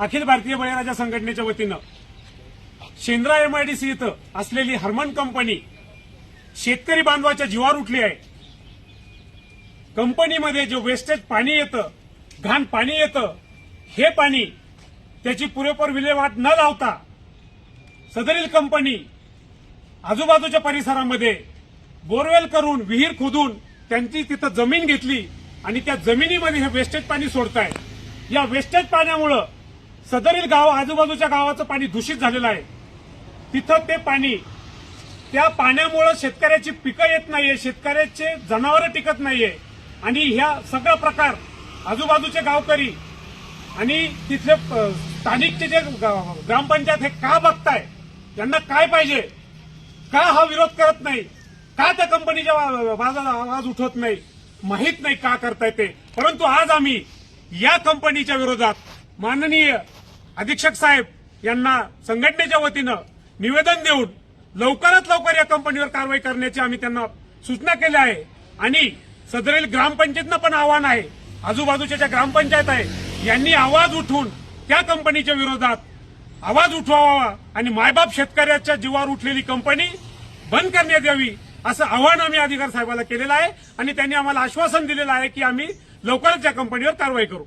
अखिल भारतीय बळीराजा संघटनेच्या वतीनं शेंद्रा एमआयडीसी इथं असलेली हरमन कंपनी शेतकरी बांधवाच्या जीवावर उठली आहे. कंपनीमध्ये जे वेस्टेज पाणी येतं घाण पाणी येतं हे पाणी त्याची पुरेपूर विल्हेवाट न लावता सदरील कंपनी आजूबाजूच्या परिसरामध्ये बोरवेल करून विहीर खोदून त्यांची तिथं जमीन घेतली आणि त्या जमिनीमध्ये हे वेस्टेज पाणी सोडताय या वेस्टेज पाण्यामुळं सदरील गाव आजूबाजूच्या गावाचं पाणी दूषित झालेलं आहे. तिथं ते पाणी त्या पाण्यामुळं शेतकऱ्याची पिकं येत नाहीये शेतकऱ्याचे जनावरं टिकत नाहीये. आणि ह्या सगळा प्रकार आजूबाजूचे गावकरी आणि तिथले स्थानिकचे जे ग्रामपंचायत हे का बघताय? त्यांना काय पाहिजे? का हा विरोध करत नाही? का त्या कंपनीच्या वा- आवाज उठवत नाही? माहीत नाही का करताय ते. परंतु आज आम्ही या कंपनीच्या विरोधात माननीय अधीक्षक साहेब यांना संघटनेच्या वतीनं निवेदन देऊन लवकरात लवकर या कंपनीवर कारवाई करण्याची आम्ही त्यांना सूचना केल्या आहे. आणि सदरील ग्रामपंचायतनं पण आव्हान आहे. आजूबाजूच्या ज्या ग्रामपंचायत आहे यांनी आवाज उठवून त्या कंपनीच्या विरोधात आवाज उठवावा आणि मायबाप शेतकऱ्याच्या जीवावर उठलेली कंपनी बंद करण्यात यावी असं आव्हान आम्ही अधिकार साहेबाला केलेलं आहे. आणि त्यांनी आम्हाला आश्वासन दिलेलं आहे की आम्ही लवकरच या कंपनीवर कारवाई करू.